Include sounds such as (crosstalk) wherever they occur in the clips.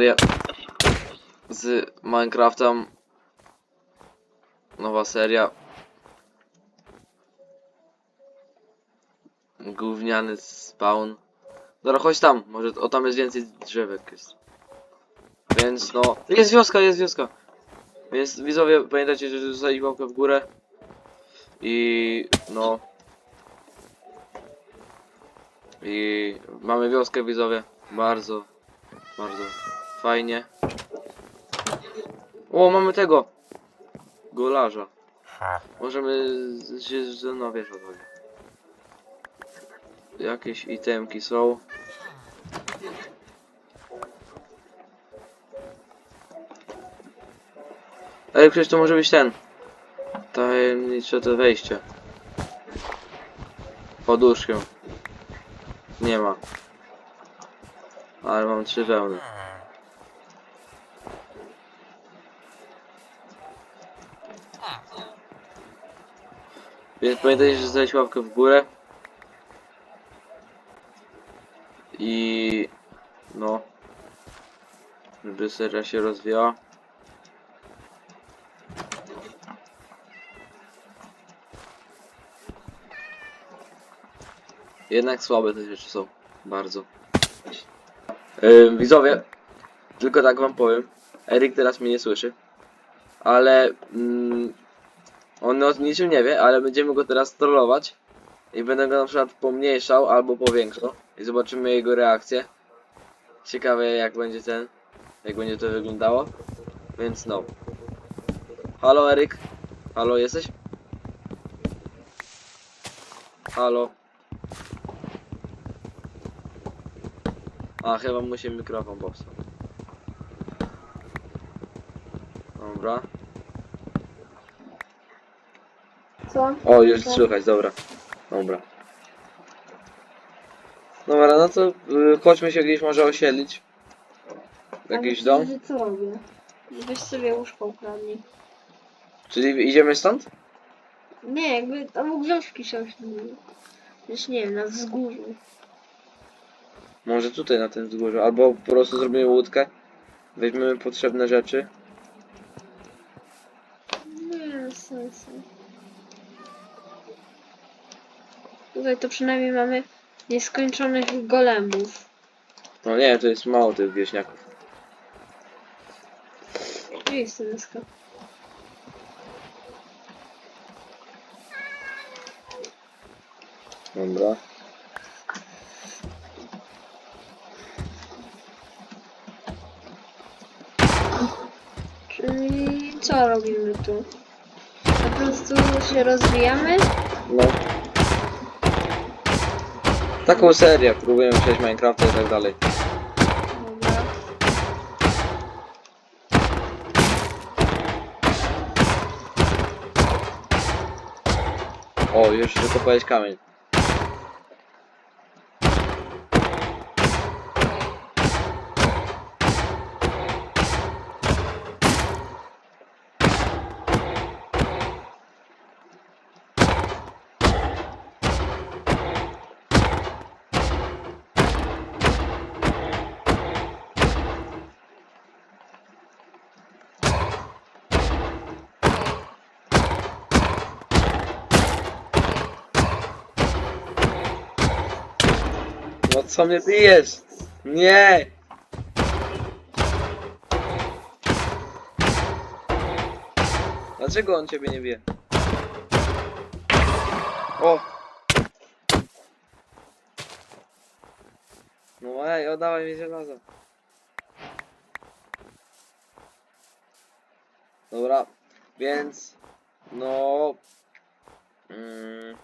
seria z Minecraftem. Nowa seria. Gówniany spawn. Dobra, chodź tam. Może o tam jest więcej drzewek. Jest. Więc no. Jest wioska, jest wioska. Więc widzowie, pamiętajcie, że zostawić łapkę w górę. I no. I mamy wioskę widzowie. Bardzo, bardzo fajnie. O, mamy tego! Golarza. Możemy się no wiesz. Jakieś itemki są. Ej, przecież to może być ten. Tajemnicze to wejście. Poduszkę. Nie ma. Ale mam trzy wełny. Więc pamiętajcie, że zdać łapkę w górę. I no. Żeby seria się rozwijała. Jednak słabe te rzeczy są. Bardzo. Yy, widzowie, tylko tak wam powiem. Erik teraz mnie nie słyszy. Ale mm, on o niczym nie wie, ale będziemy go teraz trollować. I będę go na przykład pomniejszał albo powiększał. I zobaczymy jego reakcję. Ciekawe jak będzie ten. Jak będzie to wyglądało. Więc no. Halo Eryk. Halo jesteś? Halo. A chyba mu się mikrofon popsuł. Dobra. Co? O, już Co? słychać, dobra. Dobra. Dobra, no to y, chodźmy się gdzieś może osiedlić. Jakiś Ale dom. Co robię? Weź sobie łóżko ukradnij. Czyli idziemy stąd? Nie, jakby tam u wioski się osiedlili. Gdzieś nie wiem, na wzgórzu. Może tutaj na tym wzgórzu. Albo po prostu zrobimy łódkę. Weźmiemy potrzebne rzeczy. Nie ma sensu. Tutaj to przynajmniej mamy nieskończonych golemów. No nie, to jest mało tych wieśniaków. Gdzie jest ta deska? Dobra. Czyli co robimy tu? Po prostu się rozwijamy? No. Taką serię. Próbujemy przejść Minecrafta i tak dalej. O, już wykopałeś kamień. Co mnie bijesz? Nie! Dlaczego on ciebie nie wie? O! No ej, oddawaj mi żelazo. Dobra, więc no mm,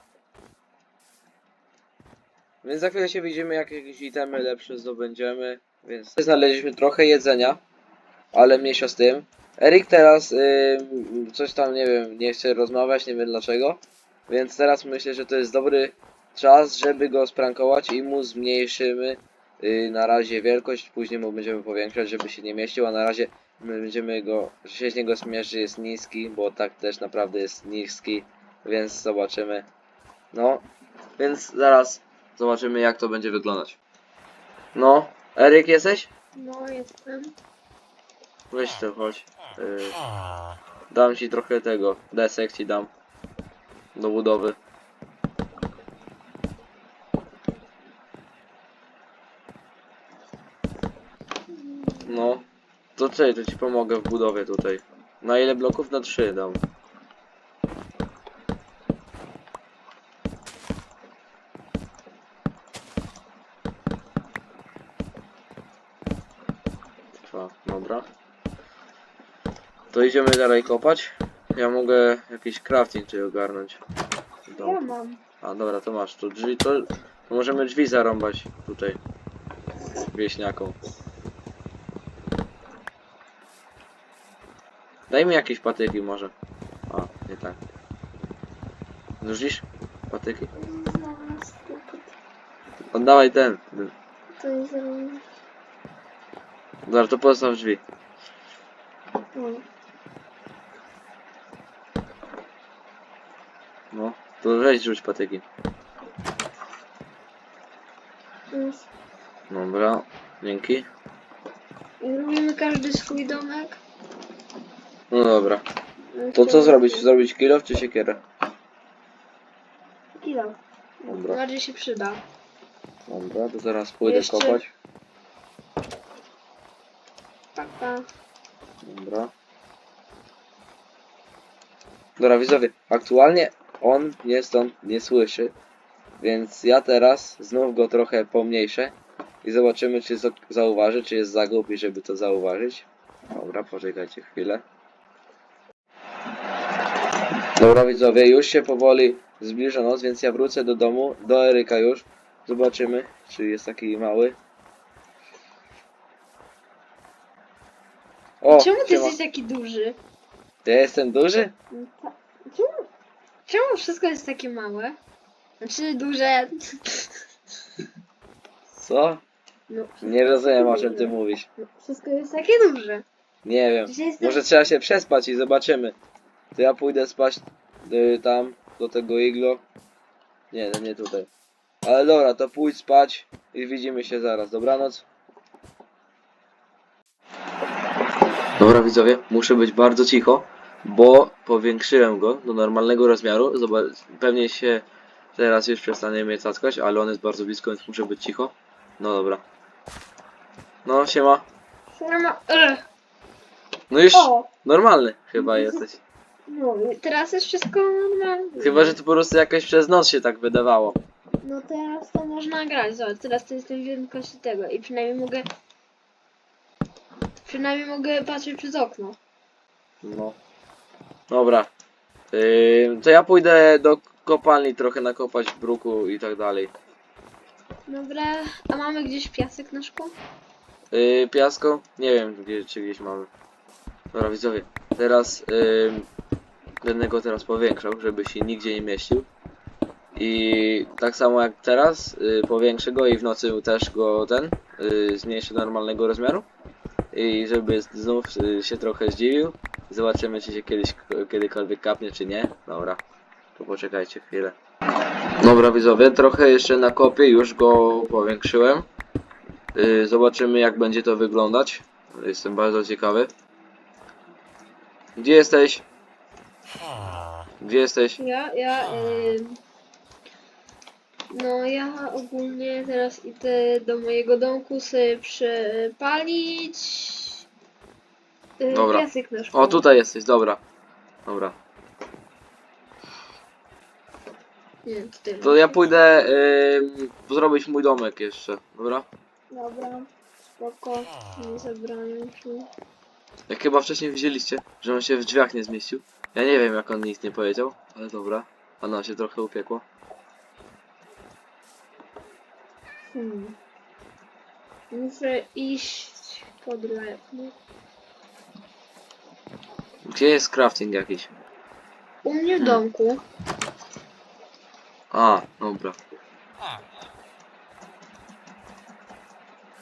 więc za chwilę się widzimy, jak jakieś itemy lepsze zdobędziemy. Więc znaleźliśmy trochę jedzenia, ale mniejsza z tym. Erik teraz ym, coś tam, nie wiem, nie chce rozmawiać, nie wiem dlaczego. Więc teraz myślę, że to jest dobry czas, żeby go sprankować i mu zmniejszymy y, na razie wielkość, później mu będziemy powiększać, żeby się nie mieścił, a na razie my będziemy go, się z niego że jest niski, bo tak też naprawdę jest niski, więc zobaczymy. No, więc zaraz Zobaczymy jak to będzie wyglądać. No, Eryk jesteś? No, jestem. Weź to, chodź. Y, dam ci trochę tego. Desek ci dam. Do budowy. No. To co, to ci pomogę w budowie tutaj. Na ile bloków? Na trzy dam. Dwa, dobra. To idziemy dalej kopać. Ja mogę jakiś crafting tutaj ogarnąć. Ja mam. A dobra, to masz tu drzwi, to, to możemy drzwi zarąbać tutaj. Wieśniaką. Daj mi jakieś patyki może. A, nie tak. Rzucisz? Patyki? Zaraz, tylko Oddawaj ten. To jest... Dobra, to postaw drzwi. No. No, to weź rzuć patyki. Dobra, dzięki. Robimy każdy swój domek. No dobra. To co zrobić? Zrobić kilof czy siekierę? Kilo. Dobra. Bardziej się przyda. Dobra, to teraz pójdę Jeszcze- kopać. Papa. Dobra. Dobra, widzowie, aktualnie on mnie stąd nie słyszy, więc ja teraz znów go trochę pomniejszę i zobaczymy, czy za- zauważy, czy jest za głupi, żeby to zauważyć. Dobra, poczekajcie chwilę. Dobra, widzowie, już się powoli zbliża noc, więc ja wrócę do domu, do Eryka już. Zobaczymy, czy jest taki mały. O, Czemu ty siema. jesteś taki duży? Ja jestem duży? No ta- Czemu, czemu wszystko jest takie małe? Znaczy duże. Co? No, Nie rozumiem o czym ty mówisz. no, wszystko jest takie duże. Nie wiem. Że jestem... Może trzeba się przespać i zobaczymy. To ja pójdę spać y, tam, do tego iglo. Nie, no nie tutaj. Ale dobra, to pójdź spać i widzimy się zaraz. Dobranoc. Dobra widzowie, muszę być bardzo cicho, bo powiększyłem go do normalnego rozmiaru. Zobacz, pewnie się teraz już przestanie mnie cackać, ale on jest bardzo blisko, więc muszę być cicho. No dobra. No, siema. Siema. No już O! normalny chyba jesteś. No, teraz jest wszystko normalne. Chyba, że to po prostu jakoś przez noc się tak wydawało. No teraz to można grać, zobacz, teraz to jestem wielkości tego i przynajmniej mogę... Przynajmniej mogę patrzeć przez okno. No. Dobra. To ja pójdę do kopalni trochę nakopać bruku i tak dalej. Dobra, a mamy gdzieś piasek na szkło? Yy, piasko? Nie wiem, gdzie, czy gdzieś mamy. Dobra, widzowie. Teraz yy, będę go teraz powiększał, żeby się nigdzie nie mieścił. I tak samo jak teraz, yy, powiększę go i w nocy też go ten, yy, zmniejszę do normalnego rozmiaru. I żeby znów yy, się trochę zdziwił. Zobaczymy, czy się kiedyś, kiedykolwiek kapnie, czy nie. Dobra, to poczekajcie chwilę. Dobra, widzowie, trochę jeszcze nakopię, już go powiększyłem. Yy, zobaczymy, jak będzie to wyglądać. Jestem bardzo ciekawy. Gdzie jesteś? Gdzie jesteś? Ja, ja, ym... No ja ogólnie teraz idę do mojego domku sobie przepalić yy, Dobra. O, tutaj jesteś, dobra. Dobra. Nie, tutaj. To ja pójdę yy, zrobić mój domek jeszcze, dobra? Dobra, spoko, nie zabrałem się. Jak chyba wcześniej widzieliście, że on się w drzwiach nie zmieścił. Ja nie wiem, jak on nic nie powiedział, ale dobra. A no, się trochę upiekło. Hmm. Muszę iść po drewno. Gdzie jest crafting jakiś? U mnie w domku. A, dobra.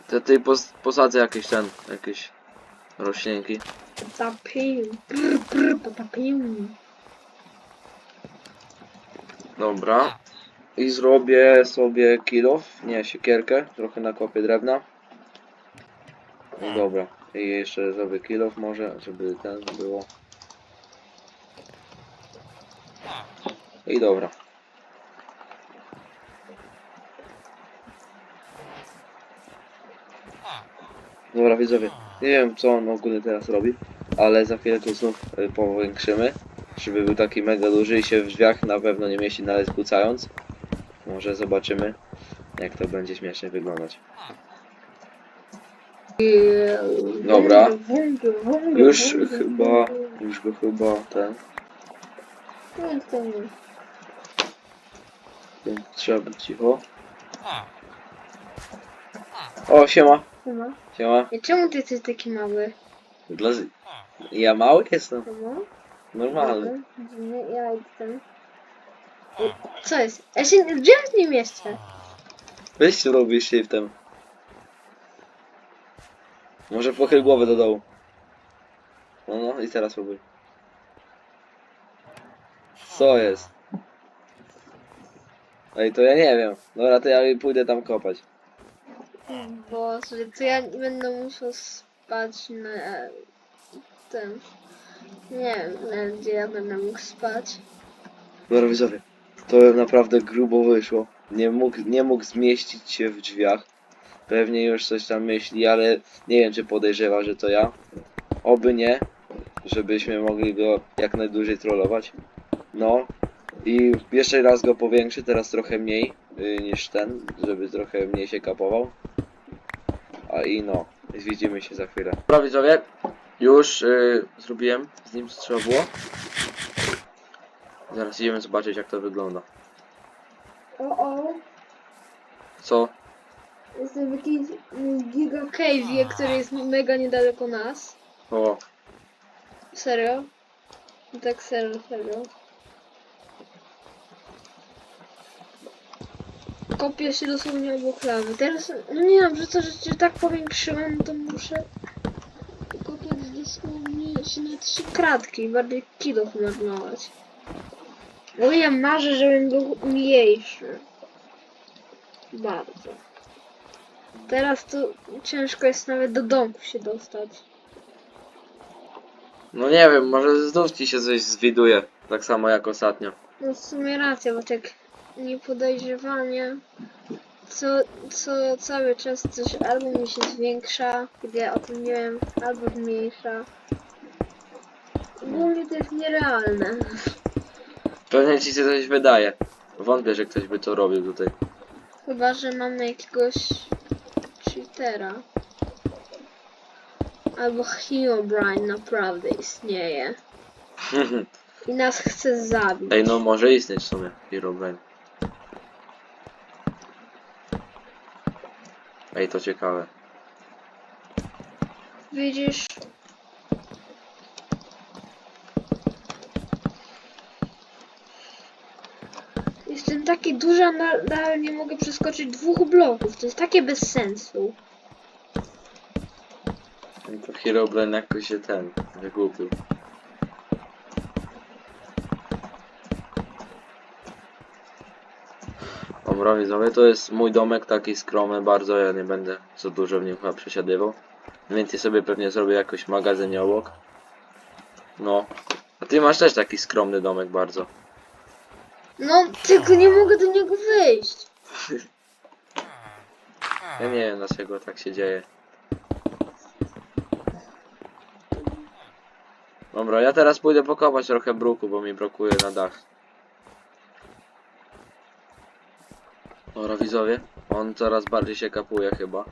To tej pos posadzę jakieś ten, jakieś roślinki. Potapił. Brr, brr, potapił. Dobra. I zrobię sobie kilof, nie siekierkę, trochę nakopię drewna. No dobra. I jeszcze zrobię kill może, żeby ten było. I dobra. Dobra widzowie, nie wiem co on ogólnie teraz robi, ale za chwilę go znów y, powiększymy, żeby był taki mega duży i się w drzwiach na pewno nie mieści nawet kłócając. Może zobaczymy jak to będzie śmiesznie wyglądać. Dobra. Już chyba, już go chyba ten, więc trzeba być cicho. O, siema, Chyba. siema. I czemu ty jesteś taki mały? Dla... z- Ja mały jestem, normalny. Ja jestem. Co jest? Ja się w drzwiach nie mieszczę. Weź robisz shiftem. Może pochyl głowę do dołu. No, no i teraz próbuj. Co jest? Ej, to ja nie wiem. Dobra, to ja pójdę tam kopać. Bo sobie to ja będę musiał spać na tym. Nie wiem, gdzie ja będę mógł spać. Dobra, widzowie. To naprawdę grubo wyszło. Nie mógł, nie mógł zmieścić się w drzwiach. Pewnie już coś tam myśli, ale nie wiem, czy podejrzewa, że to ja. Oby nie, żebyśmy mogli go jak najdłużej trollować. No i jeszcze raz go powiększy, teraz trochę mniej y, niż ten, żeby trochę mniej się kapował. A i no, widzimy się za chwilę. Dobra widzowie, już y, zrobiłem z nim co trzeba było. Zaraz idziemy zobaczyć jak to wygląda. O, o. Co? Jestem w jakiejś mm, giga cave'ie, który jest mega niedaleko nas. O, Serio? Tak serio, serio. Kopię się dosłownie obok lawy. Teraz, no nie wiem, że to, że cię tak powiększyłem, to muszę kopiać dosłownie się na trzy kratki, bardziej kilo marnować. Bo ja marzę, żebym był mniejszy. Bardzo. Teraz to ciężko jest nawet do domku się dostać. no nie wiem, może znów ci się coś zwiduje. Tak samo jak ostatnio. No w sumie racja, bo tak niepodejrzewanie, co, co cały czas coś albo mi się zwiększa, gdy ja o tym nie wiem, albo zmniejsza. Ogólnie to jest nierealne. Pewnie ci się coś wydaje. Wątpię, że ktoś by to robił tutaj. Chyba, że mamy jakiegoś cheatera. Albo Herobrine naprawdę istnieje. I nas chce zabić. Ej, no może istnieć w sumie Herobrine. Ej, to ciekawe. Widzisz? Jestem taki duży, a na- nadal nie mogę przeskoczyć dwóch bloków. To jest takie bez sensu. To Herobrine jakoś się ten wygłupił. Dobra, widzowie, to jest mój domek, taki skromny bardzo, ja nie będę za dużo w nim chyba przesiadywał. Więcej sobie pewnie zrobię jakoś magazyn obok. No. A ty masz też taki skromny domek bardzo. No, tylko nie mogę do niego wyjść. (laughs) Ja nie wiem dlaczego tak się dzieje. Dobra, ja teraz pójdę pokopać trochę bruku, bo mi brakuje na dach. Dobra widzowie, on coraz bardziej się kapuje chyba.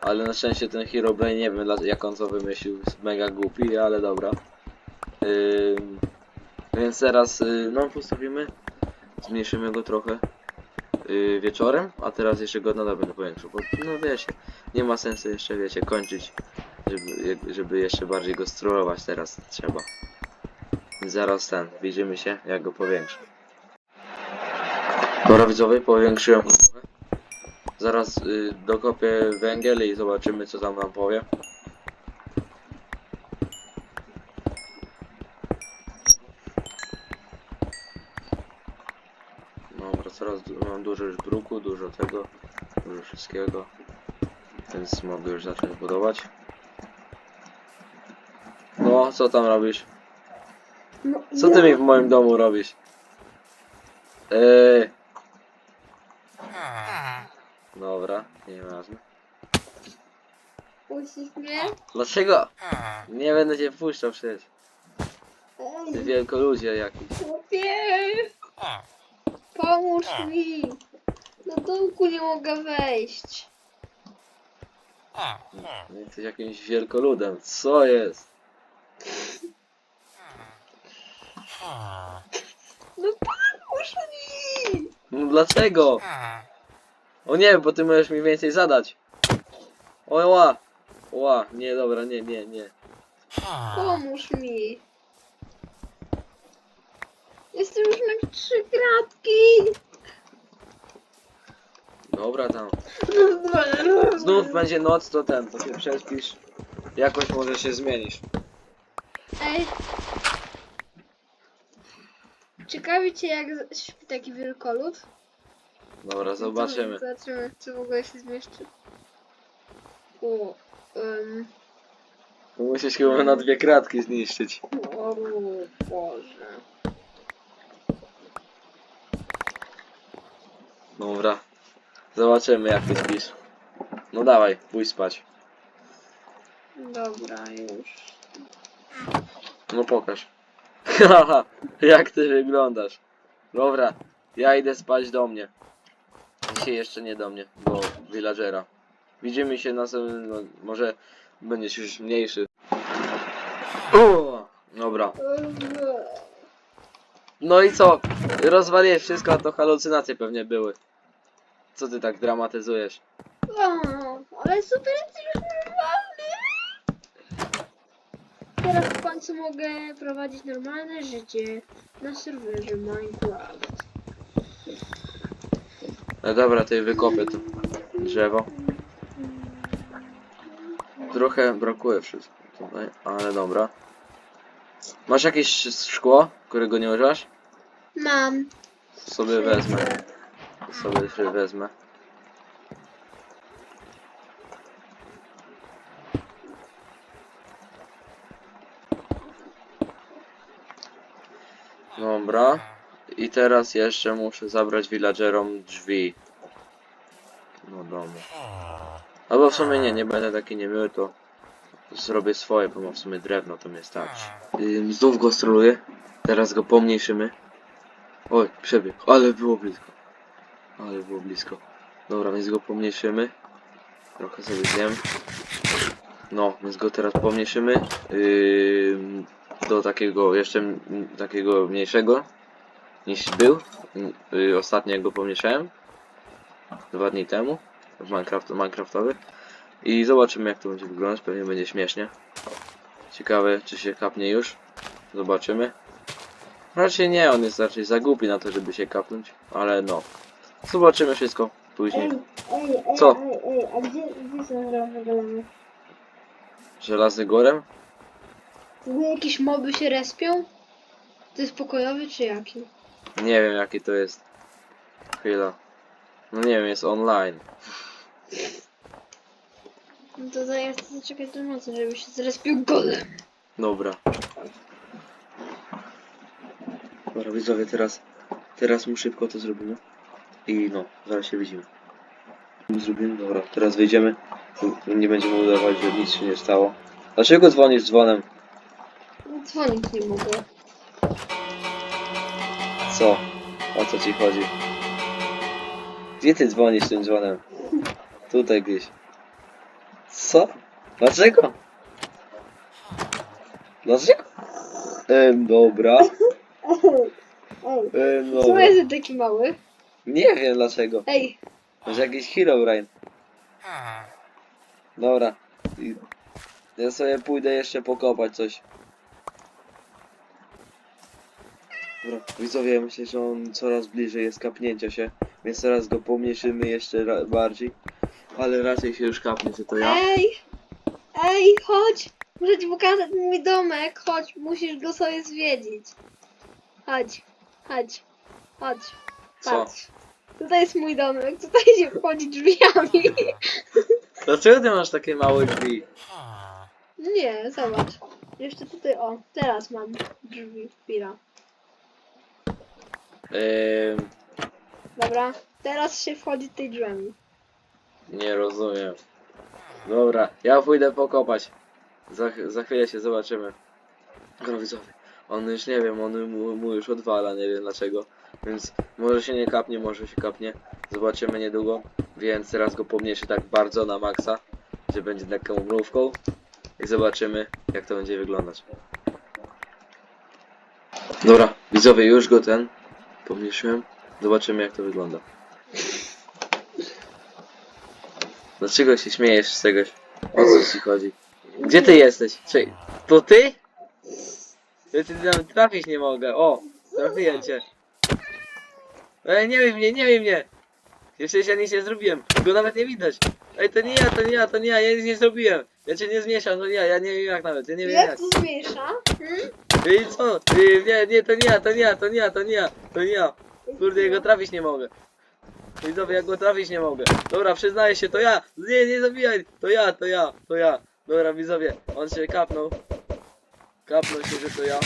Ale na szczęście ten Herobrine nie wiem jak on to wymyślił, jest mega głupi, ale dobra. Ym, więc teraz, y, no postawimy, zmniejszymy go trochę y, wieczorem, a teraz jeszcze go nadal będę powiększył, bo no wiecie, nie ma sensu jeszcze, wiecie, kończyć, żeby, żeby jeszcze bardziej go strollować teraz trzeba. Zaraz ten, widzimy się, jak go powiększę. Dobra widzowie, powiększyłem. Zaraz y, dokopię węgiel i zobaczymy co tam nam powie. Dobra, coraz du- mam dużo już bruku, dużo tego, dużo wszystkiego. Więc mogę już zacząć budować. No, co tam robisz? No, Co ty ja- mi w moim domu robisz? Eee. Dobra, nieważne. Puścisz mnie? Dlaczego? Nie będę cię wpuszczał przecież. Ty Ej, wielkoludzie jakiś. chłopie! Pomóż mi! Do domku nie mogę wejść. Jesteś jakimś wielkoludem. Co jest? No pomóż mi! No dlaczego? O nie, bo ty możesz mi więcej zadać. O ła. Ła, nie, dobra, nie, nie, nie. Pomóż mi! Jestem już na trzy kratki! Dobra tam. (laughs) Znów będzie noc, to ten, to się przespisz. Jakoś może się zmienisz. Ej! Ciekawi cię jak śpi taki wielkolud? Dobra, zobaczymy. Zobaczymy, czy w ogóle się zmieszczy. O, um, Musisz chyba na dwie kratki zniszczyć. o Boże. Dobra. Zobaczymy jak ty śpisz. No dawaj, pójdź spać. Dobra, już. No pokaż. Haha, (laughs) jak ty wyglądasz. Dobra, ja idę spać do mnie. Dzisiaj jeszcze nie do mnie, do villagera. Widzimy się następnym, no, może będziesz już mniejszy. O, dobra. No i co? Rozwaliłeś wszystko, a to halucynacje pewnie były. Co ty tak dramatyzujesz? O, ale super już normalny! Teraz w końcu mogę prowadzić normalne życie na serwerze Minecraft. No dobra, to wykopię to drzewo. Trochę brakuje wszystko tutaj, ale dobra. Masz jakieś szkło, którego nie używasz? Mam. Sobie wezmę. Sobie się wezmę. Dobra. I teraz jeszcze muszę zabrać villagerom drzwi. Do domu. Albo w sumie nie, nie będę taki niemiły, to zrobię swoje, bo mam w sumie drewno, to mnie starczy. Ym, znów go stroluję. Teraz go pomniejszymy. Oj, przebiegł, ale było blisko. Ale było blisko. Dobra, więc go pomniejszymy. Trochę sobie zjem. No, więc go teraz pomniejszymy. Ym, do takiego jeszcze takiego mniejszego niż był. Yy, ostatnio go pomniejszałem. Dwa dni temu. W Minecraft, Minecraftowy. I zobaczymy jak to będzie wyglądać. Pewnie będzie śmiesznie. Ciekawe czy się kapnie już. Zobaczymy. Raczej nie, on jest raczej za głupi na to, żeby się kapnąć. Ale no. Zobaczymy wszystko później. ej, ej, Co? ej, ej, a gdzie, gdzie są golemy? Żelazny gorem? W ogóle jakieś moby się respią? To jest pokojowy czy jaki? Nie wiem jaki to jest. Chwila. No nie wiem, jest online. No to chcę zaczekać do nocy, żeby się zrespił golem. Dobra. Dobra, widzowie, teraz, teraz mu szybko to zrobimy. I no, zaraz się widzimy. Zrobimy, dobra, teraz wyjdziemy. Nie będziemy udawać, że nic się nie stało. Dlaczego dzwonisz dzwonem? Dzwonić nie mogę. Co? O co ci chodzi? Gdzie ty dzwonisz tym dzwonem? Tutaj gdzieś. Co? Dlaczego? Dlaczego? Em, dobra. (laughs) Ej, co dobra. jest taki mały? Nie wiem dlaczego. Ej, Może jakiś Herobrine. Dobra. I ja sobie pójdę jeszcze pokopać coś. Dobra, widzowie, myślę, że on coraz bliżej jest kapnięcia się, więc teraz go pomniejszymy jeszcze ra- bardziej. Ale raczej się już kapnie, że to ja. ej, ej, chodź. Muszę ci pokazać mój domek. Chodź, musisz go sobie zwiedzić. Chodź, chodź, chodź. Co? Patrz. Tutaj jest mój domek, tutaj się wchodzi drzwiami. (laughs) Dlaczego ty masz takie małe drzwi? Nie, zobacz. Jeszcze tutaj, o, teraz mam drzwi, chwila. Ym, Dobra, teraz się wchodzi tej drzwiami. nie rozumiem. Dobra, ja pójdę pokopać. Za, za chwilę się zobaczymy. Dobra, widzowie, on już nie wiem, on mu, mu już odwala, nie wiem dlaczego. Więc może się nie kapnie, może się kapnie. Zobaczymy niedługo. Więc teraz go pomniejszy tak bardzo na maksa, że będzie taką mrówką. I zobaczymy, jak to będzie wyglądać. Dobra, widzowie, już go ten pomniejszyłem. Zobaczymy, jak to wygląda. Dlaczego się śmiejesz z czegoś? O co ci chodzi? Gdzie ty jesteś? Czekaj, to ty? Ja ty nawet trafić nie mogę. O, trafiłem cię. Ej, nie wiem mnie, nie wiem mnie. Jeszcze ja nic nie zrobiłem. Go nawet nie widać. Ej, to nie ja, to nie ja, to nie ja, ja nic nie zrobiłem. Ja cię nie zmieszam, to nie ja, ja nie wiem jak nawet, ja nie wiem Jak jak. to zmniejsza? Hmm? Ej, co? Ej, nie, nie, to nie ja, to nie ja, to nie ja, to nie ja, to nie ja. Kurde, ja go trafić nie mogę. Widzowie, ja go trafić nie mogę. Dobra, przyznaję się, to ja. Nie, nie zabijaj. To ja, to ja, to ja. Dobra, widzowie, on się kapnął. Kapnął się, że to ja.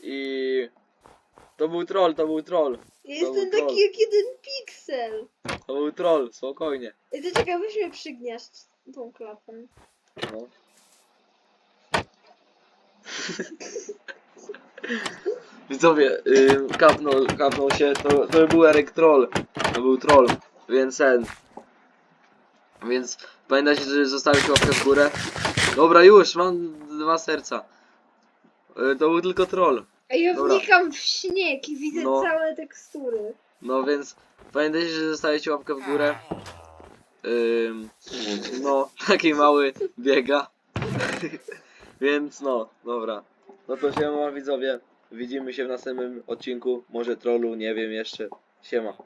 I... To był troll, to był troll. Ja jestem troll. taki jak jeden piksel. To był troll, spokojnie. Ej, to czekaj, weź mnie przygniasz tą klapą. No. (laughs) Widzowie, yy, kapnął, kapnął się, to, to był Erek Troll, to był troll, więc ten. Więc pamiętajcie, żeby zostawić łapkę w górę. Dobra, już, mam dwa serca. Yy, to był tylko troll. Ja Dobra. wnikam w śnieg i widzę No. całe tekstury. No więc pamiętajcie, że zostawicie łapkę w górę. Ym, no, (laughs) taki mały biega. (laughs) więc no, dobra. No to siema widzowie. Widzimy się w następnym odcinku. Może trollu, nie wiem jeszcze. Siema.